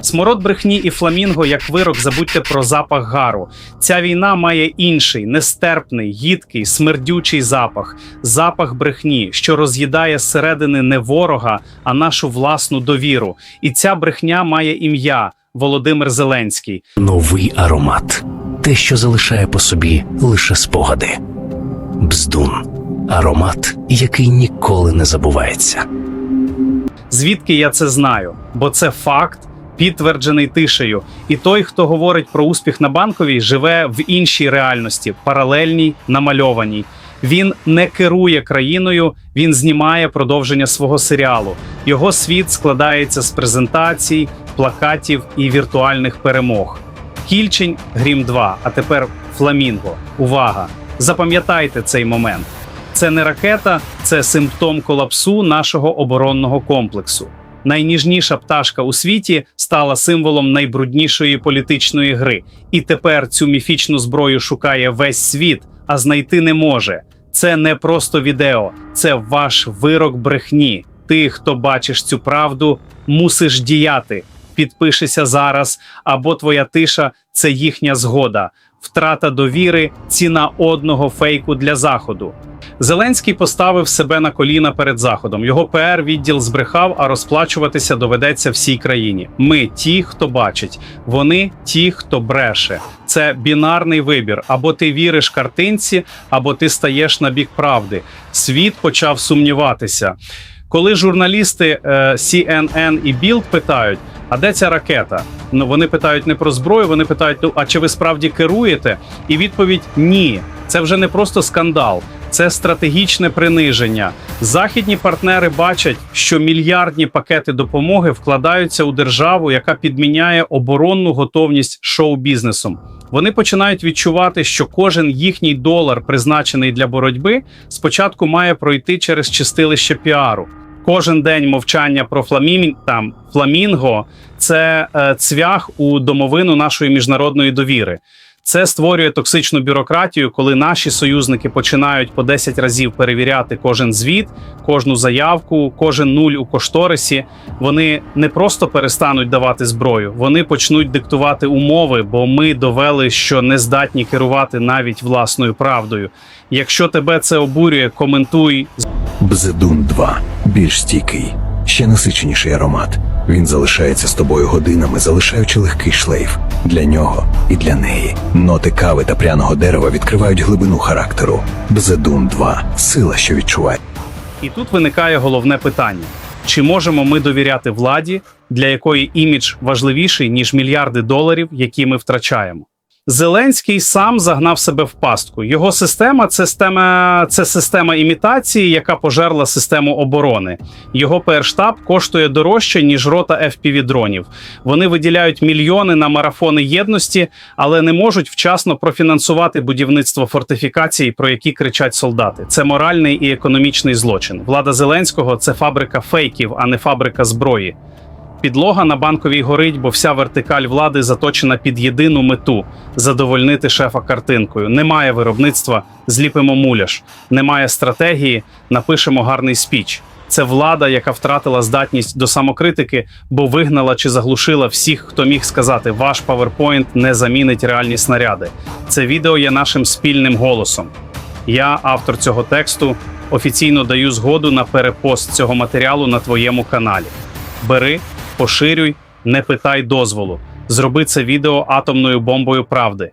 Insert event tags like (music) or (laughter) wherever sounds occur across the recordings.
Смород брехні і фламінго, як вирок, забудьте про запах гару. Ця війна має інший, нестерпний, гідкий, смердючий запах, запах брехні, що роз'їдає зсередини не ворога, а нашу власну довіру. І ця брехня має ім'я Володимир Зеленський. Новий аромат. Те, що залишає по собі лише спогади. Бздун. Аромат, який ніколи не забувається. Звідки я це знаю? Бо це факт, підтверджений тишею. І той, хто говорить про успіх на банковій, живе в іншій реальності, паралельній, намальованій. Він не керує країною, він знімає продовження свого серіалу. Його світ складається з презентацій, плакатів і віртуальних перемог. Кільчень Грім 2, а тепер Фламінго. Увага! Запам'ятайте цей момент. Це не ракета, це симптом колапсу нашого оборонного комплексу. Найніжніша пташка у світі стала символом найбруднішої політичної гри, і тепер цю міфічну зброю шукає весь світ, а знайти не може. Це не просто відео, це ваш вирок брехні. Ти, хто бачиш цю правду, мусиш діяти. Підпишися зараз, або твоя тиша це їхня згода. Втрата довіри, ціна одного фейку для заходу. Зеленський поставив себе на коліна перед заходом. Його пр відділ збрехав, а розплачуватися доведеться всій країні. Ми ті, хто бачить, вони ті, хто бреше. Це бінарний вибір: або ти віриш картинці, або ти стаєш на бік правди. Світ почав сумніватися. Коли журналісти е, CNN і Bild питають, а де ця ракета? Ну вони питають не про зброю, вони питають: ну а чи ви справді керуєте? І відповідь ні. Це вже не просто скандал, це стратегічне приниження. Західні партнери бачать, що мільярдні пакети допомоги вкладаються у державу, яка підміняє оборонну готовність шоу-бізнесом. Вони починають відчувати, що кожен їхній долар, призначений для боротьби, спочатку має пройти через чистилище піару. Кожен день мовчання про фламін... там фламінго це е, цвях у домовину нашої міжнародної довіри. Це створює токсичну бюрократію, коли наші союзники починають по 10 разів перевіряти кожен звіт, кожну заявку, кожен нуль у кошторисі. Вони не просто перестануть давати зброю, вони почнуть диктувати умови, бо ми довели, що не здатні керувати навіть власною правдою. Якщо тебе це обурює, коментуй, Бзедун 2 більш стійкий, ще насиченіший аромат. Він залишається з тобою годинами, залишаючи легкий шлейф для нього і для неї. Ноти кави та пряного дерева відкривають глибину характеру. Бзедун 2 сила, що відчуває. І тут виникає головне питання: чи можемо ми довіряти владі, для якої імідж важливіший ніж мільярди доларів, які ми втрачаємо? Зеленський сам загнав себе в пастку. Його система це система, це система імітації, яка пожерла систему оборони. Його перштаб коштує дорожче ніж рота fpv дронів. Вони виділяють мільйони на марафони єдності, але не можуть вчасно профінансувати будівництво фортифікацій, про які кричать солдати. Це моральний і економічний злочин. Влада Зеленського це фабрика фейків, а не фабрика зброї. Підлога на банковій горить, бо вся вертикаль влади заточена під єдину мету задовольнити шефа картинкою. Немає виробництва, зліпимо муляж. Немає стратегії, напишемо гарний спіч. Це влада, яка втратила здатність до самокритики, бо вигнала чи заглушила всіх, хто міг сказати, ваш PowerPoint не замінить реальні снаряди. Це відео є нашим спільним голосом. Я, автор цього тексту, офіційно даю згоду на перепост цього матеріалу на твоєму каналі. Бери, поширюй, не питай дозволу. Зроби це відео атомною бомбою правди.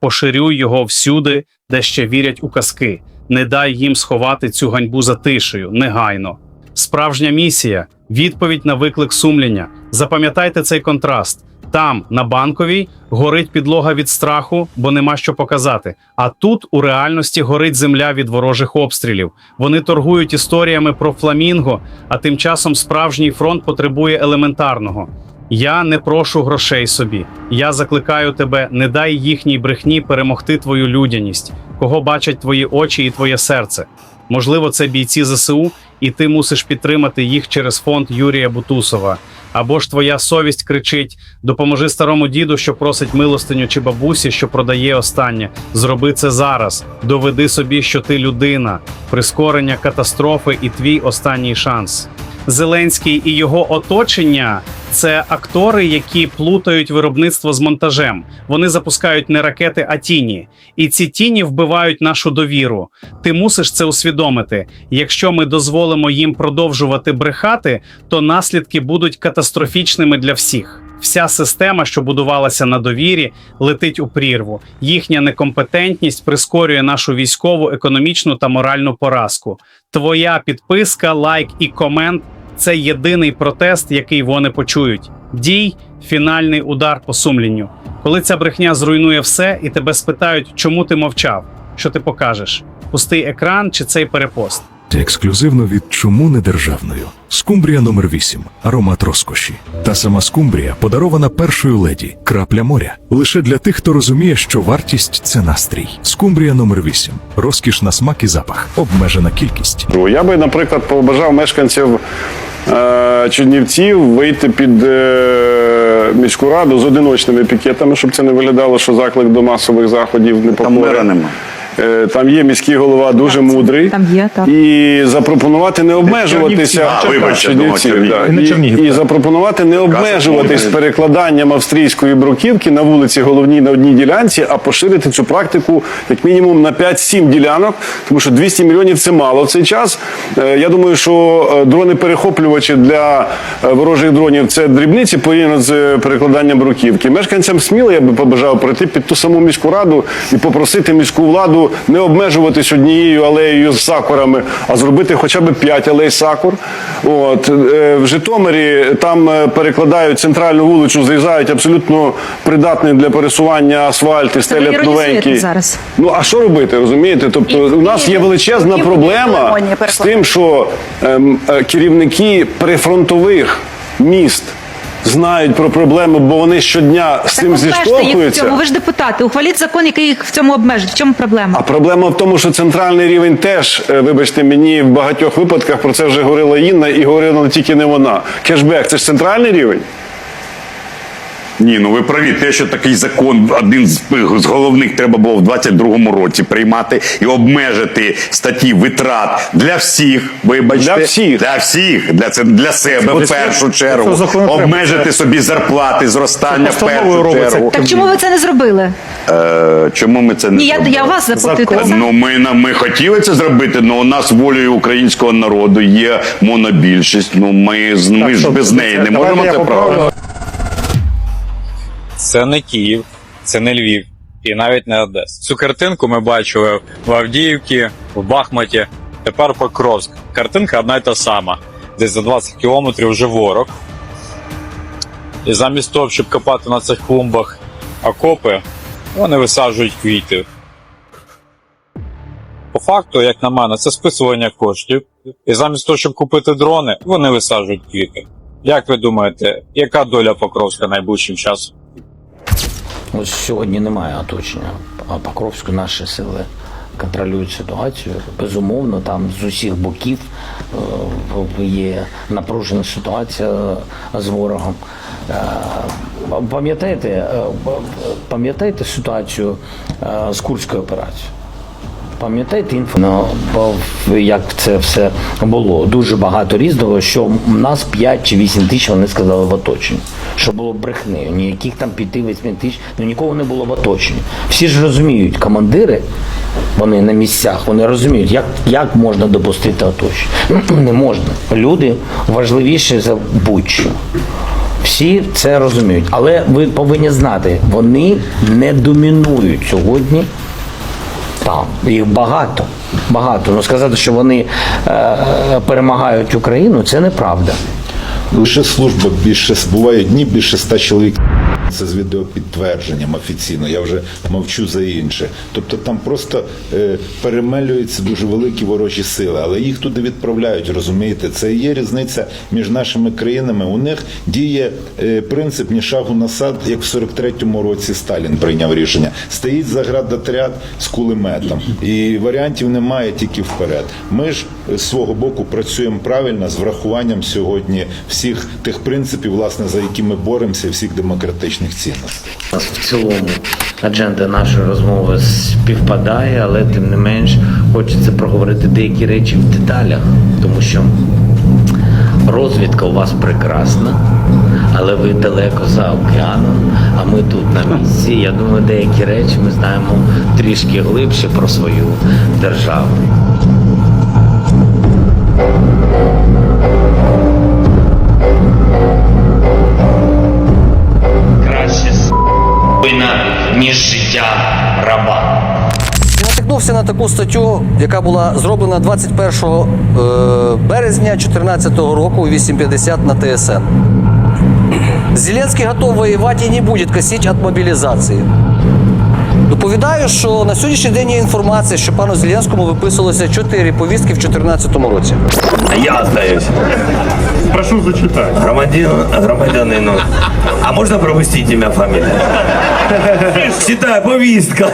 Поширюй його всюди, де ще вірять у казки. Не дай їм сховати цю ганьбу за тишею, негайно. Справжня місія відповідь на виклик сумління. Запам'ятайте цей контраст. Там, на банковій, горить підлога від страху, бо нема що показати. А тут у реальності горить земля від ворожих обстрілів. Вони торгують історіями про фламінго, а тим часом справжній фронт потребує елементарного. Я не прошу грошей собі. Я закликаю тебе, не дай їхній брехні перемогти твою людяність, кого бачать твої очі і твоє серце. Можливо, це бійці ЗСУ, і ти мусиш підтримати їх через фонд Юрія Бутусова. Або ж твоя совість кричить: допоможи старому діду, що просить милостиню, чи бабусі, що продає останнє. Зроби це зараз. Доведи собі, що ти людина, прискорення катастрофи і твій останній шанс. Зеленський і його оточення це актори, які плутають виробництво з монтажем. Вони запускають не ракети, а тіні. І ці тіні вбивають нашу довіру. Ти мусиш це усвідомити. Якщо ми дозволимо їм продовжувати брехати, то наслідки будуть катастрофічними для всіх. Вся система, що будувалася на довірі, летить у прірву. Їхня некомпетентність прискорює нашу військову, економічну та моральну поразку. Твоя підписка, лайк і комент це єдиний протест, який вони почують. Дій фінальний удар по сумлінню. Коли ця брехня зруйнує все, і тебе спитають, чому ти мовчав, що ти покажеш: пустий екран чи цей перепост. Ексклюзивно від чому не державною. Скумбрія номер 8 аромат розкоші. Та сама скумбрія подарована першою леді. Крапля моря. Лише для тих, хто розуміє, що вартість це настрій. Скумбрія номер 8 розкіш на смак і запах. Обмежена кількість. Я би, наприклад, побажав мешканців Чернівців вийти під е, міську раду з одиночними пікетами, щоб це не виглядало, що заклик до масових заходів не Там мера нема. Е, Там є міський голова дуже мудрий. Там є, так. І запропонувати не обмежуватися. А, вибачте, да. Чернігів. І, і запропонувати не обмежуватись перекладанням австрійської бруківки на вулиці головній на одній ділянці, а поширити цю практику як мінімум на 5-7 ділянок, тому що 200 мільйонів це мало в цей час. Е, Я думаю, що е, дрони-перехоплювачі для е, ворожих дронів це дрібниці порівняно з е, перекладанням бруківки. Мешканцям сміло я би побажав прийти під ту саму міську раду і попросити міську владу не обмежуватись однією алеєю з сакурами, а зробити хоча б 5 алей сакур. От е, в Житомирі там е, перекладають центральну вулицю, зрізають абсолютно придатний для пересування асфальт і стелять новенький. зараз. Ну а що робити, розумієте? Тобто І- у нас і- є величезна бруківки проблема Японії з тим, що ем, е, керівники прифронтових міст. Знають про проблеми, бо вони щодня з цим зіштовхуються. Ви ж депутати. Ухваліть закон, який їх в цьому обмежить. В чому проблема? А проблема в тому, що центральний рівень теж, е, вибачте мені, в багатьох випадках про це вже говорила Інна і говорила не тільки не вона. Кешбек це ж центральний рівень. Ні, ну ви праві, те, що такий закон один з, з головних треба було в 22-му році приймати і обмежити статті витрат для всіх. Вибачте, Для всіх. для всіх, для це для себе в першу чергу. Обмежити собі зарплати, зростання в першу робиться. чергу. Так чому ви це не зробили? Е, чому ми це не Ні, я, я вас запитую Ну, ми, на- ми хотіли це зробити, але у нас волею українського народу є монобільшість. Ну ми, з- ми ж без неї не можемо це правити. Це не Київ, це не Львів і навіть не Одеса. Цю картинку ми бачили в Авдіївці, в Бахмуті, тепер Покровськ. Картинка одна й та сама. Десь за 20 кілометрів вже ворог. І замість того, щоб копати на цих клумбах окопи, вони висаджують квіти. По факту, як на мене, це списування коштів. І замість того, щоб купити дрони, вони висаджують квіти. Як ви думаєте, яка доля Покровська найближчим часом? Ось сьогодні немає оточення. А Покровську наші сили контролюють ситуацію. Безумовно, там з усіх боків е, є напружена ситуація з ворогом. Е, Пам'ятаєте, е, пам'ятаєте ситуацію з Курською операцією? Пам'ятаєте інфо, ну, як це все було? Дуже багато різного, що в нас 5 чи 8 тисяч вони сказали в оточенні. Що було брехнею. Ніяких там 5-8 тисяч, ну нікого не було в оточенні. Всі ж розуміють, командири, вони на місцях, вони розуміють, як, як можна допустити оточення. (clears throat) Не можна. Люди важливіші за будь-що. Всі це розуміють. Але ви повинні знати, вони не домінують сьогодні там їх багато. Багато. Ну сказати, що вони е, перемагають Україну, це неправда. Лише служба більше буває дні більше ста чоловік. Це з відеопідтвердженням офіційно. Я вже мовчу за інше. Тобто там просто е, перемелюються дуже великі ворожі сили, але їх туди відправляють. Розумієте, це є різниця між нашими країнами. У них діє е, принцип ні шагу насад, як в 43-му році Сталін прийняв рішення. Стоїть заградотряд з кулеметом, і варіантів немає тільки вперед. Ми ж з свого боку працюємо правильно з врахуванням сьогодні всіх тих принципів, власне, за які ми боремося, всіх демократичних цінностей. У нас в цілому адженда нашої розмови співпадає, але тим не менш хочеться проговорити деякі речі в деталях, тому що Розвідка у вас прекрасна, але ви далеко за океаном, а ми тут на місці. Я думаю, деякі речі ми знаємо трішки глибше про свою державу. Ніж життя раба. Натикнувся на таку статтю, яка була зроблена 21 е, березня 2014 року у 8.50 на ТСН. Зеленський готов воювати і не буде косить від мобілізації. Доповідаю, що на сьогоднішній день є інформація, що пану Зеленському виписувалося 4 повістки в 2014 році. Я здаюсь. Прошу зачитати. Громадян, громадянину. А можна пропустити ім'я фамілію? Читаю, повістка.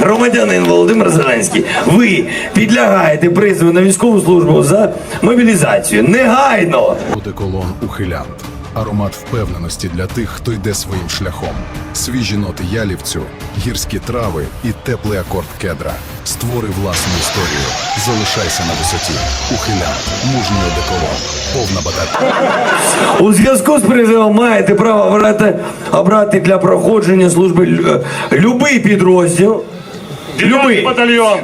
Громадянин Володимир Зеленський, ви підлягаєте призову на військову службу за мобілізацію. Негайно! Одеколон ухилянт. Аромат впевненості для тих, хто йде своїм шляхом. Свіжі ноти ялівцю, гірські трави і теплий акорд кедра. Створи власну історію. Залишайся на висоті. Ухилянт. Мужній одеколон. Повна батарея. У зв'язку з призовом маєте право обрати, обрати для проходження служби любий підрозділ. Любий. Батальйон.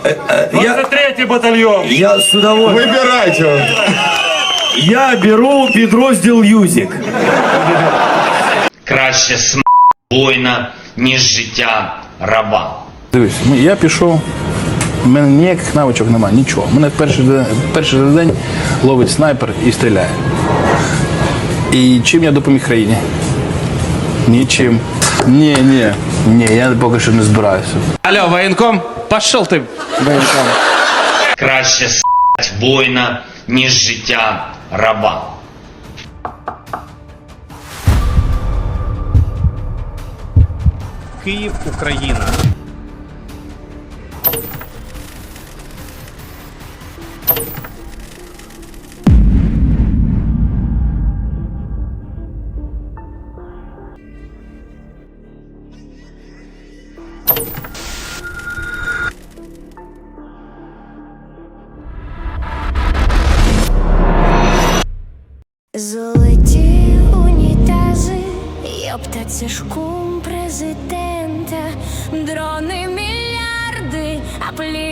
Я, Третій батальйон. я з удовольствием. Вибирайте. Я беру підрозділ Юзік. Краще см воїна, ніж життя раба. Дивись, ну, я пішов, в мене ніяких навичок немає, нічого. Мене перший день, перший же день ловить снайпер і стріляє. І чим я допоміг країні? Нічим. Ні, ні, ні, я поки що не збираюся. Алло, воєнком, пішов ти. Воєнком. Краще см воїна, ніж життя раба. Київ, Україна. Це ж президента, дрони мільярди, а.